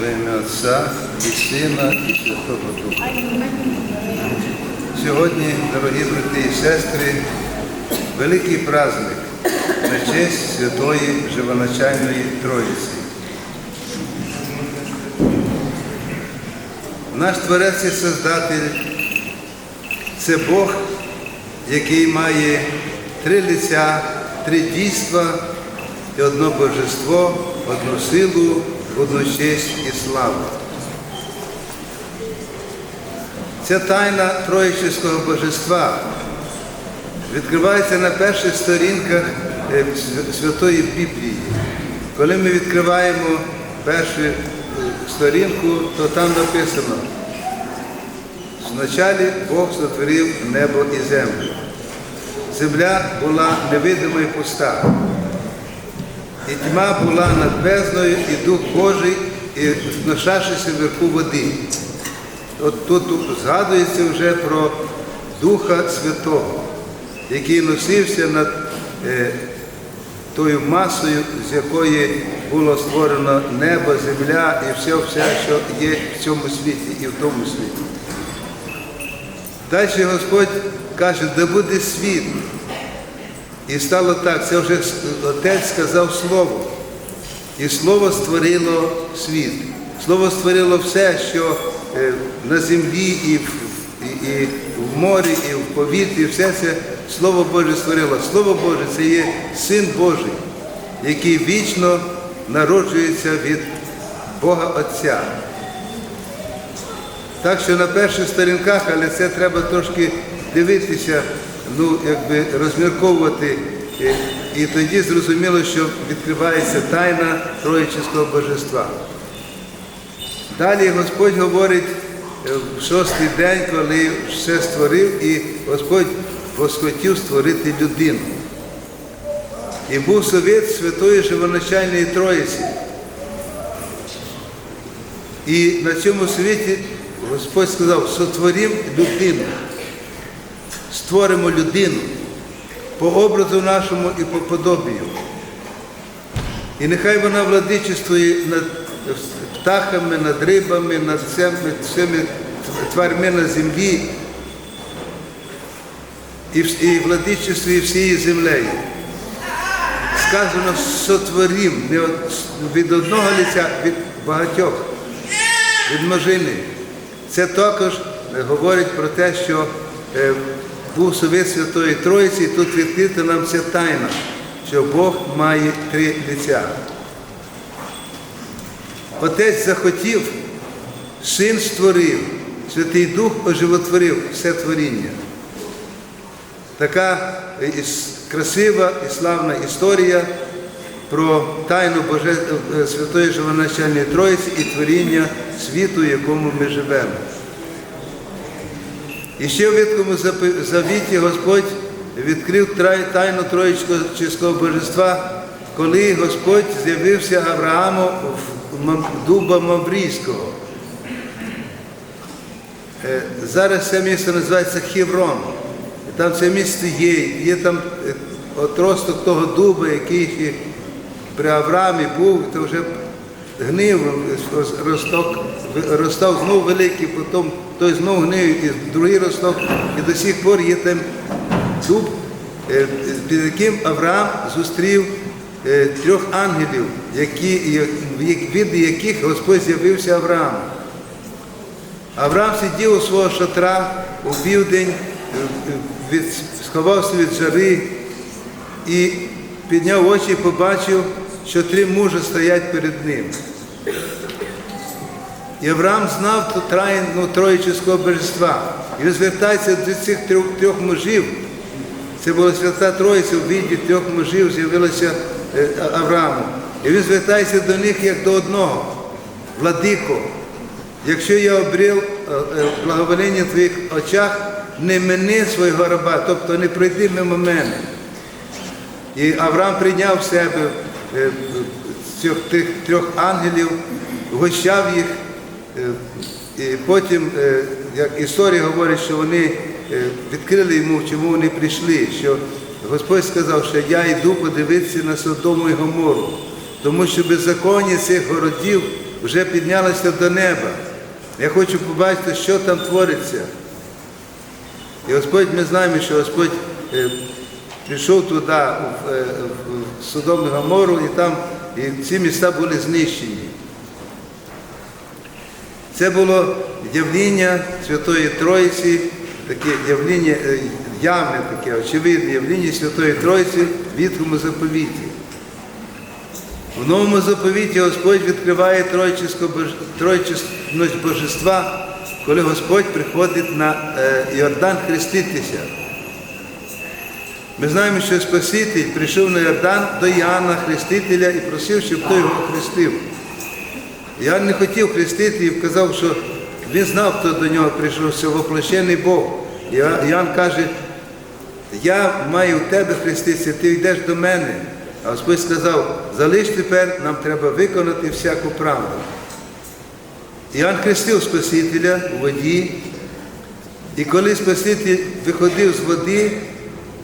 Во ім'я Отця і Сина, і Святого Духа. Сьогодні, дорогі брати і сестри, великий праздник на честь Святої Живоначальної Троїці. Наш Творець і Создатель це Бог, який має три лиця, три дійства і одно божество, одну силу, одну честь і славу. Ця тайна Троїчського божества відкривається на перших сторінках е, Святої Біблії. Коли ми відкриваємо першу е, сторінку, то там написано, Вначалі Бог сотворив небо і землю. Земля була невидима і пуста. І тьма була над бездною, і Дух Божий, і зношавшися вверху води. От тут згадується вже про Духа Святого, який носився над е, тою масою, з якої було створено небо, земля і все, все, що є в цьому світі і в тому світі. Далі Господь каже, да буде світ. І стало так, це вже Отець сказав Слово. І Слово створило світ. Слово створило все, що е, на землі, і в, і, і в морі, і в повітрі, все це Слово Боже створило. Слово Боже це є Син Божий, який вічно народжується від Бога Отця. Так що на перших сторінках, але це треба трошки дивитися, ну, якби розмірковувати. І, і тоді зрозуміло, що відкривається тайна Троїчського божества. Далі Господь говорить е, в шостий день, коли все створив, і Господь восхотів створити людину. І був совет Святої Живоначальної Троїці. І на цьому світі Господь сказав, сотворім людину, створимо людину по образу нашому і по подобію. І нехай вона владичествує над птахами, над рибами, над всіми, тварми на землі і, владичествує всією землею. Сказано сотворім не від одного лиця, від багатьох від множини. Це також говорить про те, що е, був совет Святої Троїці, і тут відкрита нам ця тайна, що Бог має три лиця. Отець захотів, син створив, Святий Дух оживотворив все творіння. Така красива і славна історія про тайну Боже... е, Святої Живоначальної Троїці і творіння світу, в якому ми живемо. І ще в Ветхому Завіті Господь відкрив тайну Троїчського божества, коли Господь з'явився Аврааму в дуба Маврійського. Е, Зараз це місто називається Хеврон. І Там це місце є, є там е, отросток того дуба, який при Авраамі був, то вже гнив, росток, ростав знову великий, потім той знову гнив, і другий росток, і до сих пор є там дуб, е, під яким Авраам зустрів е, трьох ангелів, які, від яких Господь з'явився Аврааму. Авраам сидів у свого шатра у південь, е, сховався від жари і підняв очі і побачив, що три мужа стоять перед ним. І Авраам знав ту тайну троїчського божества. І він звертається до цих трьох, трьох мужів. Це була свята Троїця в віді трьох мужів з'явилася е, Аврааму. І він звертається до них як до одного. Владико, якщо я обрів е, е, благовоління в твоїх очах, не мини свого раба, тобто не пройди мимо мене. І Авраам прийняв в себе цих трьох ангелів, гощав їх. Е, І потім, е, як історія говорить, що вони е, відкрили йому, чому вони прийшли, що Господь сказав, що я йду подивитися на Содому і Гомору, тому що беззаконня цих городів вже піднялася до неба. Я хочу побачити, що там твориться. І Господь, ми знаємо, що Господь прийшов туди, в Содом і Гомору, і там і ці міста були знищені. Це було явління Святої Троїці, таке явління, е, явне таке, очевидне явління Святої Троїці в Віткому заповіті. В новому заповіті Господь відкриває тройчисність божества, коли Господь приходить на е, Йордан хреститися. Ми знаємо, що Спаситель прийшов на Йордан до Іоанна Хрестителя і просив, щоб той його хрестив. Іоанн не хотів хрестити і вказав, що він знав, хто до нього прийшов, що воплощений Бог. Іоанн каже, я маю в тебе хреститися, ти йдеш до мене. А Господь сказав, залиш тепер, нам треба виконати всяку правду. Іоанн хрестив Спасителя у воді, і коли Спаситель виходив з води,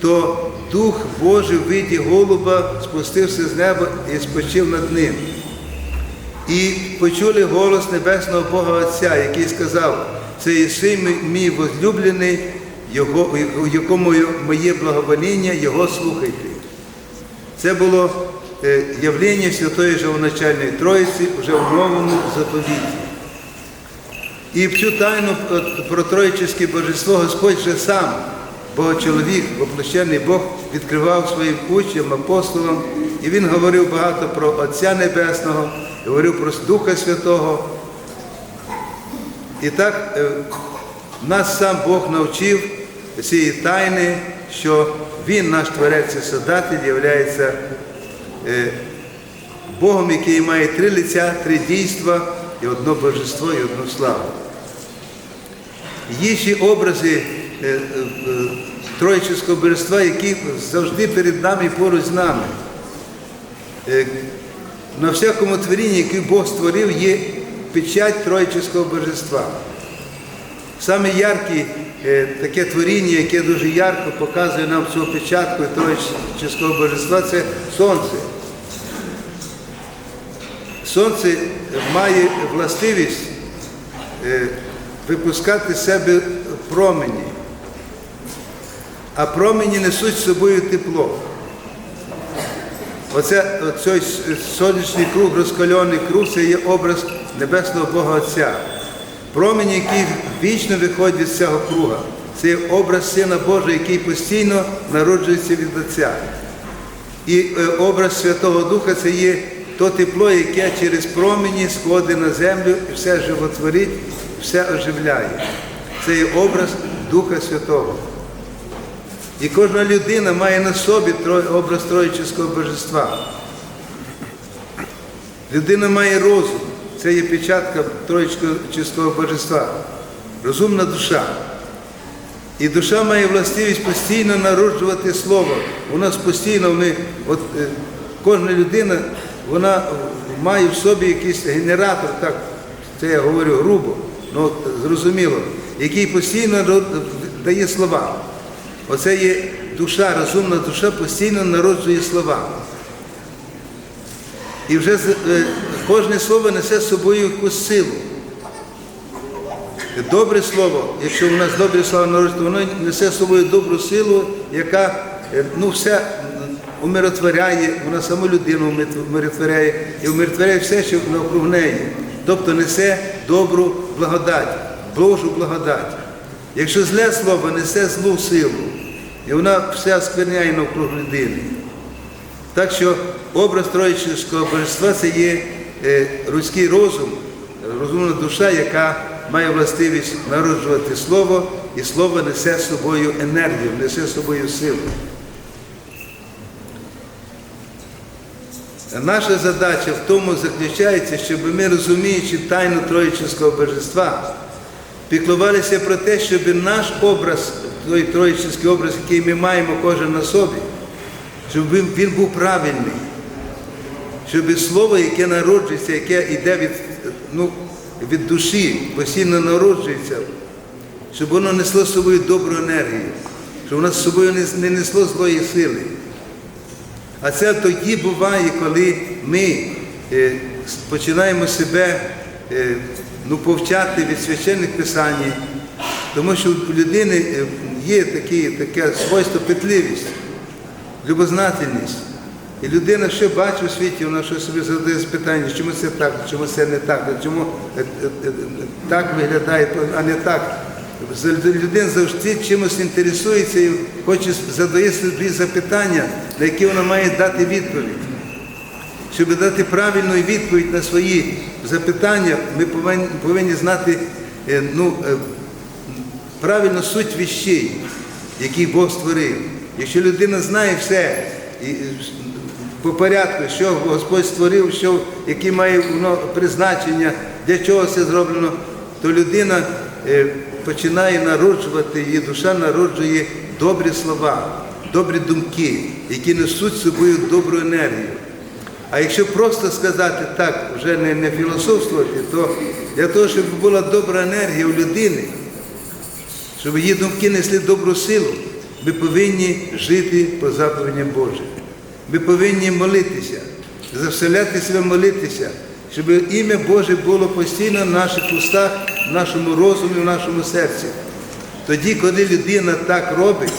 то Дух Божий в виді голуба спустився з неба і спочив над ним. І почули голос Небесного Бога Отця, який сказав, це є син мій- возлюблений, його, якому моє благовоління, його слухайте. Це було е, явлення Святої Живоначальної Троїці вже в новому заповіті. І в цю тайну про Троїчське божество Господь вже сам, Богочоловік, воплощений Бог, відкривав своїм учням, апостолам, і він говорив багато про Отця Небесного, говорив про Духа Святого. І так е, нас сам Бог навчив цієї тайни, що Він, наш Творець і Создатель, є Богом, який має три лиця, три дійства, і одно божество, і одну славу. Є ще образи е, е, е, Троїчського божества, які завжди перед нами і поруч з нами. Е, На всякому творінні, яке Бог створив, є печать Троїчського божества. Саме ярке е, таке творіння, яке дуже ярко показує нам цю печатку Троїчського божества, це сонце. Сонце має властивість е, випускати з себе промені, а промені несуть з собою тепло. Оце оцей сонячний круг, розкальоний круг, це є образ Небесного Бога Отця. Промені, які вічно виходять з цього круга. Це є образ Сина Божого, який постійно народжується від Отця. І е, образ Святого Духа це є то тепло, яке через промені сходить на землю і все животворить, все оживляє. Це є образ Духа Святого. І кожна людина має на собі образ Троїчського божества. Людина має розум. Це є печатка Троїчського божества. Розумна душа. І душа має властивість постійно народжувати слово. У нас постійно ми, от е, кожна людина, вона має в собі якийсь генератор, так, це я говорю грубо, ну зрозуміло, який постійно дає слова. Оце є душа, розумна душа постійно народжує слова. І вже е, кожне слово несе з собою якусь силу. Добре слово, якщо у нас добре слово народжується, воно несе з собою добру силу, яка е, ну, все умиротворяє, вона саму людину умиротворяє і умиротворяє все, що навкруг неї. Тобто несе добру благодать, Божу благодать. Якщо зле слово несе злу силу, і вона все оскверняє навкруг людини. Так що образ Троїчського божества це є е, людський розум, розумна душа, яка має властивість народжувати слово, і слово несе з собою енергію, несе з собою силу. Наша задача в тому заключається, щоб ми, розуміючи тайну Троїчського божества, піклувалися про те, щоб наш образ, той троїчний образ, який ми маємо кожен на собі, щоб він, він був правильний, щоб слово, яке народжується, яке йде від, ну, від душі, постійно народжується, щоб воно несло з собою добру енергію, щоб воно з собою не, не несло злої сили. А це тоді буває, коли ми е, починаємо себе е, ну, повчати від священних писань, тому що у людини е, є такі, таке свойство петливість, любознательність. І людина, що бачить у світі, вона що собі задає питання, чому це так, чому це не так, чому е, е, е, так виглядає, а не так. Людина завжди чимось інтересується і хоче задає собі запитання, на які вона має дати відповідь. Щоб дати правильну відповідь на свої запитання, ми повинні, знати ну, правильно суть віщей, які Бог створив. Якщо людина знає все і, по порядку, що Господь створив, що, які має воно призначення, для чого це зроблено, то людина е, починає народжувати, її душа народжує добрі слова, добрі думки, які несуть з собою добру енергію. А якщо просто сказати так, вже не, не філософствувати, то для того, щоб була добра енергія у людини, щоб її думки несли добру силу, ми повинні жити по заповідям Божим. Ми повинні молитися, заселяти себе молитися, щоб ім'я Боже було постійно в наших устах, в нашому розумі, в нашому серці. Тоді, коли людина так робить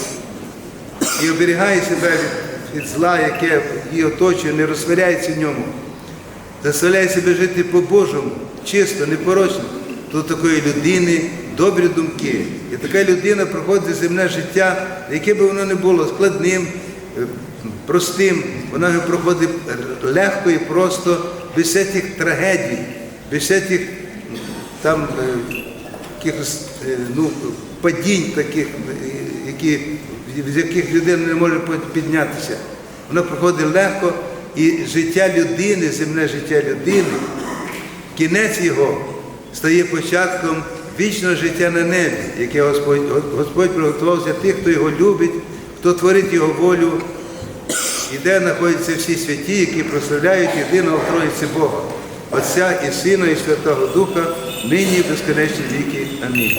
і оберігає себе від, від зла, яке її оточує, не розсваряється в ньому, заставляє себе жити по-божому, чисто, непорочно, то такої людини добрі думки. І така людина проходить земне життя, яке би воно не було складним, е, простим, вона проходить легко і просто, без всяких трагедій, без всяких там е, якихось е, ну, падінь таких, які, з яких людина не може піднятися. Воно проходить легко, і життя людини, земне життя людини, кінець його стає початком вічного життя на небі, яке Господь, Господь приготував для тих, хто його любить, хто творить його волю, і де знаходяться всі святі, які прославляють єдиного Троїці Бога, Отця і Сина, і Святого Духа, нині і безконечні віки. Амінь.